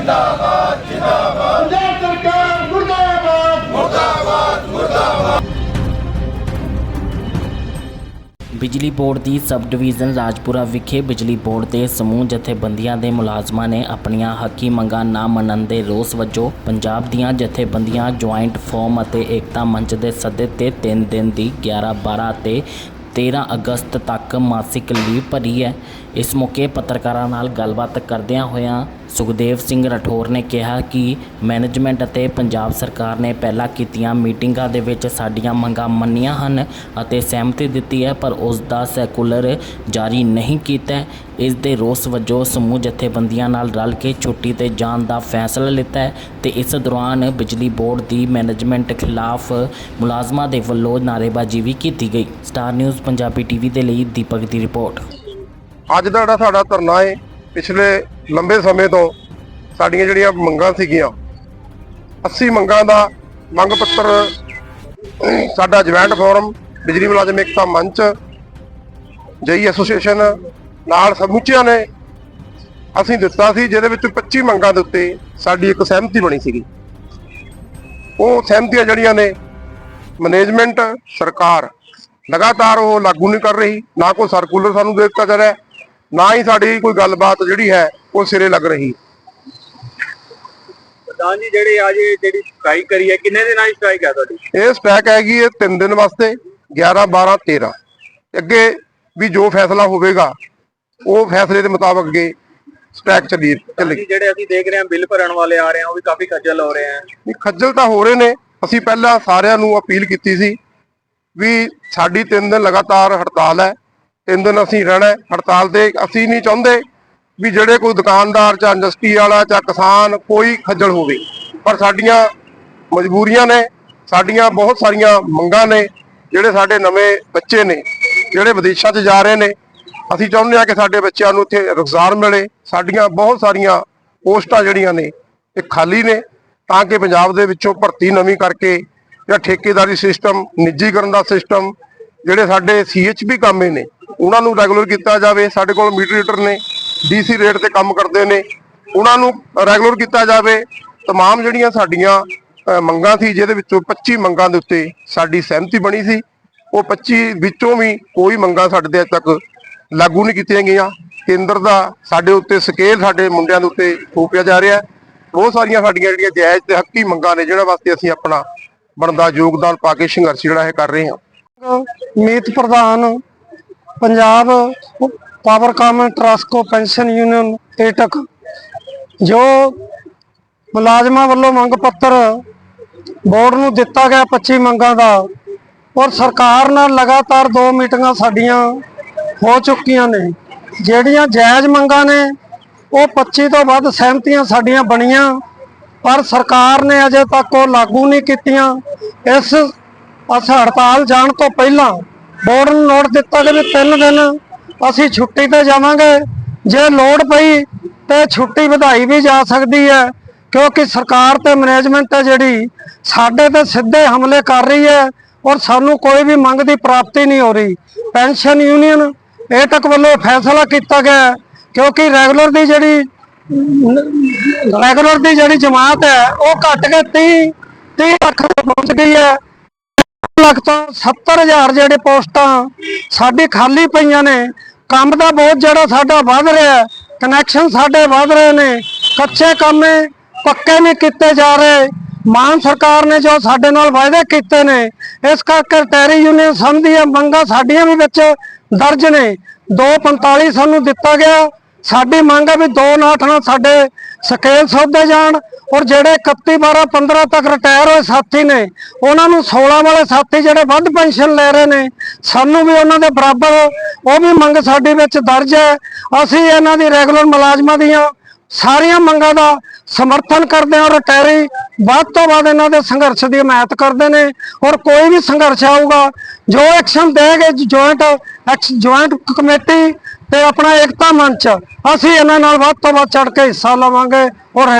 ਜਿੰਦਾਬਾਦ ਜਿੰਦਾਬਾਦ। ਪੰਜਾਬ ਸਰਕਾਰ ਮੁਰਦਾਬਾਦ। ਬਿਜਲੀ ਬੋਰਡ ਦੀ ਸਬ ਡਿਵੀਜ਼ਨ ਰਾਜਪੁਰਾ ਵਿਖੇ ਬਿਜਲੀ ਬੋਰਡ ਦੇ ਸਮੂਹ ਜਥੇਬੰਦੀਆਂ ਦੇ ਮੁਲਾਜ਼ਮਾਂ ਨੇ ਆਪਣੀਆਂ ਹੱਕੀ ਮੰਗਾਂ ਨਾ ਮੰਨਣ ਦੇ ਰੋਸ ਵਜੋਂ ਪੰਜਾਬ ਦੀਆਂ ਜਥੇਬੰਦੀਆਂ ਜੁਆਇੰਟ ਫੋਰਮ ਅਤੇ ਏਕਤਾ ਮੰਚ ਦੇ ਸੱਦੇ ਤੇ 3 ਦਿਨ ਦੀ 11 12 ਤੇ 13 ਅਗਸਤ ਤੱਕ ਮਾਸਿਕ ਲੀਵ ਭਰੀ ਹੈ। ਇਸ ਮੌਕੇ ਪੱਤਰਕਾਰਾਂ ਨਾਲ ਗੱਲਬਾਤ ਕਰਦਿਆਂ ਹੋਇਆਂ ਸੁਖਦੇਵ ਸਿੰਘ ਰਠੌਰ ਨੇ ਕਿਹਾ ਕਿ ਮੈਨੇਜਮੈਂਟ ਅਤੇ ਪੰਜਾਬ ਸਰਕਾਰ ਨੇ ਪਹਿਲਾਂ ਕੀਤੀਆਂ ਮੀਟਿੰਗਾਂ ਦੇ ਵਿੱਚ ਸਾਡੀਆਂ ਮੰਗਾਂ ਮੰਨੀਆਂ ਹਨ ਅਤੇ ਸਹਿਮਤੀ ਦਿੱਤੀ ਹੈ, ਪਰ ਉਸ ਦਾ ਸੈਕੂਲਰ ਜਾਰੀ ਨਹੀਂ ਕੀਤਾ ਇਸ ਦੇ ਰੋਸ ਵਜੋਂ ਸਮੂਹ ਜਥੇਬੰਦੀਆਂ ਨਾਲ ਰਲ ਕੇ ਛੁੱਟੀ ਤੇ ਜਾਣ ਦਾ ਫੈਸਲਾ ਲਿੱਤਾ ਹੈ ਤੇ ਇਸ ਦੌਰਾਨ ਬਿਜਲੀ ਬੋਰਡ ਦੀ ਮੈਨੇਜਮੈਂਟ ਖਿਲਾਫ ਮੁਲਾਜ਼ਮਾਂ ਦੇ ਵੱਲੋਂ ਨਾਅਰੇਬਾਜ਼ੀ ਵੀ ਕੀਤੀ ਗਈ। ਸਟਾਰ ਨਿਊਜ਼ ਪੰਜਾਬੀ ਟੀਵੀ ਦੇ ਲਈ ਦੀਪਕ ਦੀ ਰਿਪੋਰਟ। ਅੱਜ ਦਾ ਜਿਹੜਾ ਸਾਡਾ ਧਰਨਾ ਹੈ ਪਿਛਲੇ ਲੰਬੇ ਸਮੇਂ ਤੋਂ ਸਾਡੀਆਂ ਜਿਹੜੀਆਂ ਮੰਗਾਂ ਸੀਗੀਆਂ 80 ਮੰਗਾਂ ਦਾ ਮੰਗ ਪੱਤਰ ਸਾਡਾ ਜੁਆਇੰਟ ਫੋਰਮ, ਬਿਜਲੀ ਮੁਲਾਜ਼ਮ ਏਕਤਾ ਮੰਚ, ਜਈ ਐਸੋਸੀਏਸ਼ਨ ਨਾਲ ਸਮੁੱਚਿਆਂ ਨੇ ਅਸੀਂ ਦਿੱਤਾ ਸੀ, ਜਿਹਦੇ ਵਿੱਚ 25 ਮੰਗਾਂ ਦੇ ਉੱਤੇ ਸਾਡੀ ਇੱਕ ਸਹਿਮਤੀ ਬਣੀ ਸੀਗੀ। ਉਹ ਸਹਿਮਤੀਆਂ ਜਿਹੜੀਆਂ ਨੇ, ਮੈਨੇਜਮੈਂਟ, ਸਰਕਾਰ ਲਗਾਤਾਰ ਉਹ ਲਾਗੂ ਨਹੀਂ ਕਰ ਰਹੀ, ਨਾ ਕੋਈ ਸਰਕੂਲਰ ਸਾਨੂੰ ਦੇ ਦਿੱਤਾ ਜਾ ਰਿਹਾ। ਨਾ ਹੀ ਸਾਡੀ ਕੋਈ ਗੱਲਬਾਤ ਜਿਹੜੀ ਹੈ ਉਹ ਸਿਰੇ ਲੱਗ ਰਹੀ। ਪ੍ਰਧਾਨ ਜੀ ਜਿਹੜੇ ਅੱਜ ਇਹ ਜਿਹੜੀ ਸਟ੍ਰਾਈਕ ਕਰੀ ਹੈ ਕਿੰਨੇ ਦਿਨਾਂ ਦੀ ਸਟ੍ਰਾਈਕ ਹੈ ਤੁਹਾਡੀ? ਇਹ ਸਟ੍ਰੈਕ ਹੈਗੀ ਇਹ 3 ਦਿਨ ਵਾਸਤੇ 11 12 13 ਅੱਗੇ ਵੀ ਜੋ ਫੈਸਲਾ ਹੋਵੇਗਾ ਉਹ ਫੈਸਲੇ ਦੇ ਮੁਤਾਬਕ ਅੱਗੇ ਸਟ੍ਰੈਕ ਚੱਲੀ ਚੱਲੇਗੀ। ਜਿਹੜੇ ਅਸੀਂ ਦੇਖ ਰਹੇ ਹਾਂ ਬਿੱਲ ਭਰਨ ਵਾਲੇ ਆ ਰਹੇ ਆ ਉਹ ਵੀ ਕਾਫੀ ਖੱਜਲ ਹੋ ਰਹੇ ਆ ਨਹੀਂ ਖੱਜਲ ਤਾਂ ਹੋ ਰਹੇ ਨੇ। ਅਸੀਂ ਪਹਿਲਾਂ ਸਾਰਿਆਂ ਨੂੰ ਅਪੀਲ ਕੀਤੀ ਸੀ ਵੀ ਸਾਡੀ 3 ਦਿਨ ਲਗਾਤਾਰ ਹੜਤਾਲ ਹੈ ਤਿੰਨ ਦਿਨ ਅਸੀਂ ਰਹਿਣਾ ਹੜਤਾਲ ਤੇ ਅਸੀਂ ਨਹੀਂ ਚਾਹੁੰਦੇ ਵੀ ਜਿਹੜੇ ਕੋਈ ਦੁਕਾਨਦਾਰ ਜਾਂ ਇੰਡਸਟਰੀ ਵਾਲਾ ਜਾਂ ਕਿਸਾਨ ਕੋਈ ਖੱਜਲ ਹੋਵੇ। ਪਰ ਸਾਡੀਆਂ ਮਜਬੂਰੀਆਂ ਨੇ, ਸਾਡੀਆਂ ਬਹੁਤ ਸਾਰੀਆਂ ਮੰਗਾਂ ਨੇ, ਜਿਹੜੇ ਸਾਡੇ ਨਵੇਂ ਬੱਚੇ ਨੇ, ਜਿਹੜੇ ਵਿਦੇਸ਼ਾਂ 'ਚ ਜਾ ਰਹੇ ਨੇ, ਅਸੀਂ ਚਾਹੁੰਦੇ ਹਾਂ ਕਿ ਸਾਡੇ ਬੱਚਿਆਂ ਨੂੰ ਇੱਥੇ ਰੁਜ਼ਗਾਰ ਮਿਲੇ। ਸਾਡੀਆਂ ਬਹੁਤ ਸਾਰੀਆਂ ਪੋਸਟਾਂ ਜਿਹੜੀਆਂ ਨੇ, ਇਹ ਖਾਲੀ ਨੇ, ਤਾਂ ਕਿ ਪੰਜਾਬ ਦੇ ਵਿੱਚੋਂ ਭਰਤੀ ਨਵੀਂ ਕਰਕੇ ਜਾਂ ਠੇਕੇਦਾਰੀ ਸਿਸਟਮ, ਨਿੱਜੀਕਰਨ ਦਾ ਸਿਸਟਮ, ਜਿਹੜੇ ਸਾਡੇ ਸੀਐਚਪੀ ਕਾਮੇ ਨੇ ਉਹਨਾਂ ਨੂੰ ਰੈਗੂਲਰ ਕੀਤਾ ਜਾਵੇ ਸਾਡੇ ਕੋਲ ਮੀਟਰ ਰੀਡਰ ਨੇ ਡੀਸੀ ਰੇਟ ਤੇ ਕੰਮ ਕਰਦੇ ਨੇ ਉਹਨਾਂ ਨੂੰ ਰੈਗੂਲਰ ਕੀਤਾ ਜਾਵੇ तमाम ਜਿਹੜੀਆਂ ਸਾਡੀਆਂ ਅਹ, ਮੰਗਾਂ ਸੀ ਜਿਹਦੇ ਵਿੱਚੋਂ 25 ਮੰਗਾਂ ਦੇ ਉੱਤੇ ਸਾਡੀ ਸਹਿਮਤੀ ਬਣੀ ਸੀ ਉਹ 25 ਵਿੱਚੋਂ ਵੀ ਕੋਈ ਮੰਗਾਂ ਸਾਡੇ ਦੇ ਅੱਜ ਤੱਕ ਲਾਗੂ ਨਹੀਂ ਕੀਤੀਆਂ ਗਈਆਂ ਕੇਂਦਰ ਦਾ ਸਾਡੇ ਉੱਤੇ ਸਕੇਲ ਸਾਡੇ ਮੁੰਡਿਆਂ ਦੇ ਉੱਤੇ ਥੋਪਿਆ ਜਾ ਰਿਹਾ ਹੈ ਬਹੁਤ ਸਾਰੀਆਂ ਸਾਡੀਆਂ ਜਿਹੜੀਆਂ ਜਾਇਜ਼ ਤੇ ਹੱਕੀ ਮੰਗਾਂ ਨੇ ਜਿਹਨਾਂ ਵਾਸਤੇ ਅਸੀਂ ਆਪਣਾ ਬਣਦਾ ਯੋਗਦਾਨ ਪਾ ਕੇ ਸੰਘਰਸ਼ ਜਿਹੜਾ ਇਹ ਕਰ ਰਹੇ ਹਾਂ ਮੀਤ ਪ੍ਰਧਾਨ ਪੰਜਾਬ ਪਾਵਰਕਾਮ ਟਰਸਕੋ ਪੈਨਸ਼ਨ ਯੂਨੀਅਨ, ਏਟਕ, ਜੋ ਮੁਲਾਜ਼ਮਾਂ ਵੱਲੋਂ ਮੰਗ ਪੱਤਰ ਬੋਰਡ ਨੂੰ ਦਿੱਤਾ ਗਿਆ 25 ਮੰਗਾਂ ਦਾ ਔਰ ਸਰਕਾਰ ਨਾਲ ਲਗਾਤਾਰ ਦੋ ਮੀਟਿੰਗਾਂ ਸਾਡੀਆਂ ਹੋ ਚੁੱਕੀਆਂ ਨੇ, ਜਿਹੜੀਆਂ ਜਾਇਜ਼ ਮੰਗਾਂ ਨੇ, ਉਹ 25 ਤੋਂ ਵੱਧ ਸਹਿਮਤੀਆਂ ਸਾਡੀਆਂ ਬਣੀਆਂ, ਪਰ ਸਰਕਾਰ ਨੇ ਅਜੇ ਤੱਕ ਉਹ ਲਾਗੂ ਨਹੀਂ ਕੀਤੀਆਂ। ਇਸ ਹੜਤਾਲ ਜਾਣ ਤੋਂ ਪਹਿਲਾਂ ਬੋਰਡ ਨੂੰ ਨੋਟ ਦਿੱਤਾ ਕਿ ਵੀ ਤਿੰਨ ਦਿਨ ਅਸੀਂ ਛੁੱਟੀ ਤੇ ਜਾਵਾਂਗੇ। ਜੇ ਲੋੜ ਪਈ ਤੇ ਛੁੱਟੀ ਵਧਾਈ ਵੀ ਜਾ ਸਕਦੀ ਹੈ, ਕਿਉਂਕਿ ਸਰਕਾਰ ਤੇ ਮੈਨੇਜਮੈਂਟ ਹੈ ਜਿਹੜੀ ਸਾਡੇ ਤੇ ਸਿੱਧੇ ਹਮਲੇ ਕਰ ਰਹੀ ਹੈ ਔਰ ਸਾਨੂੰ ਕੋਈ ਵੀ ਮੰਗ ਦੀ ਪ੍ਰਾਪਤੀ ਨਹੀਂ ਹੋ ਰਹੀ। ਪੈਨਸ਼ਨ ਯੂਨੀਅਨ ਇਹ ਤੱਕ ਵੱਲੋਂ ਫੈਸਲਾ ਕੀਤਾ ਗਿਆ ਕਿਉਂਕਿ ਰੈਗੂਲਰ ਦੀ ਜਿਹੜੀ ਰੈਗੂਲਰ ਦੀ ਜਿਹੜੀ ਜਮਾਤ ਹੈ, ਉਹ ਘਟ ਕੇ 30 30 ਲੱਖ ਤੱਕ ਪਹੁੰਚ ਗਈ ਹੈ। ਲੱਖ ਤੋਂ 70000 ਜਿਹੜੇ ਪੋਸਟਾਂ ਸਾਡੀ ਖਾਲੀ ਪਈਆਂ ਨੇ, ਕੰਮ ਦਾ ਬਹੁਤ ਜਿਹੜਾ ਸਾਡਾ ਵੱਧ ਰਿਹਾ ਕਨੈਕਸ਼ਨ ਸਾਡੇ ਵੱਧ ਰਹੇ ਨੇ, ਕੱਚੇ ਕੰਮੇ ਪੱਕੇ ਨਹੀਂ ਕੀਤੇ ਜਾ ਰਹੇ। ਮਾਨ ਸਰਕਾਰ ਨੇ ਜੋ ਸਾਡੇ ਨਾਲ ਵਾਅਦੇ ਕੀਤੇ ਨੇ, ਇਸ ਕਰਕੇ ਟੈਰੀ ਯੂਨੀਅਨ ਸੰਧੀ ਦੀਆਂ ਮੰਗਾਂ ਸਾਡੀਆਂ ਵੀ ਵਿੱਚ ਦਰਜ ਨੇ। 245 ਸਾਨੂੰ ਦਿੱਤਾ ਗਿਆ। ਸਾਡੀ ਮੰਗ ਹੈ ਵੀ 298 ਨਾਲ ਸਾਡੇ ਸਕੇਲ ਸੌਦੇ ਜਾਣ ਔਰ ਜਿਹੜੇ 31 12 15 ਤੱਕ ਰਿਟਾਇਰ ਹੋਏ ਸਾਥੀ ਨੇ, ਉਹਨਾਂ ਨੂੰ 16 ਵਾਲੇ ਸਾਥੀ ਜਿਹੜੇ ਵੱਧ ਪੈਨਸ਼ਨ ਲੈ ਰਹੇ ਨੇ, ਸਾਨੂੰ ਵੀ ਉਹਨਾਂ ਦੇ ਬਰਾਬਰ ਉਹ ਵੀ ਮੰਗ ਸਾਡੇ ਵਿੱਚ ਦਰਜ ਹੈ। ਅਸੀਂ ਇਹਨਾਂ ਦੀ ਰੈਗੂਲਰ ਮੁਲਾਜ਼ਮਾਂ ਦੀਆਂ ਸਾਰੀਆਂ ਮੰਗਾਂ ਦਾ ਸਮਰਥਨ ਕਰਦੇ ਹਾਂ ਔਰ ਰਿਟਾਇਰੀ ਵੱਧ ਤੋਂ ਵੱਧ ਇਹਨਾਂ ਦੇ ਸੰਘਰਸ਼ ਦੀ ਹਮਾਇਤ ਕਰਦੇ ਨੇ ਔਰ ਕੋਈ ਵੀ ਸੰਘਰਸ਼ ਆਊਗਾ, ਜੋ ਐਕਸ਼ਨ ਦੇਗੇ ਜੁਆਇੰਟ ਜੁਆਇੰਟ ਕਮੇਟੀ ਤੇ ਆਪਣਾ ਏਕਤਾ ਮੰਚ, ਅਸੀਂ ਇਹਨਾਂ ਨਾਲ ਵੱਧ ਤੋਂ ਵੱਧ ਚੜ ਕੇ ਹਿੱਸਾ ਲਵਾਂਗੇ ਔਰ